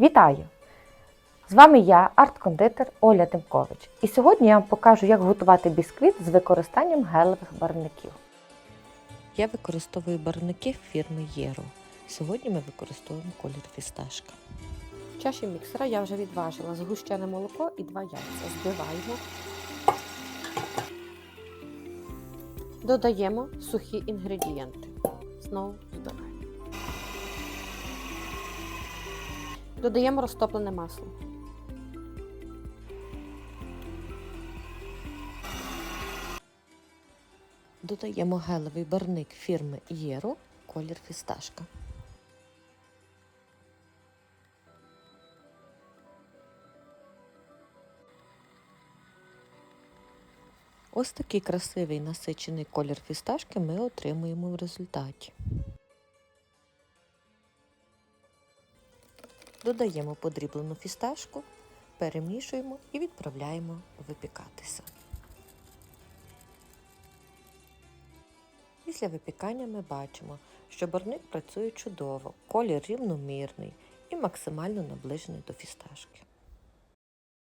Вітаю! З вами я, арт-кондитер Оля Демкович. І сьогодні я вам покажу, як готувати бісквіт з використанням гелевих барвників. Я використовую барвники фірми Єро. Сьогодні ми використовуємо колір фісташка. В чаші міксера я вже відважила згущене молоко і два яйця. Збиваємо. Додаємо сухі інгредієнти. Знову збиваємо. Додаємо розтоплене масло. Додаємо гелевий барвник фірми Єро, колір фісташка. Ось такий красивий насичений колір фісташки ми отримуємо в результаті. Додаємо подріблену фісташку, перемішуємо і відправляємо випікатися. Після випікання ми бачимо, що барник працює чудово, колір рівномірний і максимально наближений до фісташки.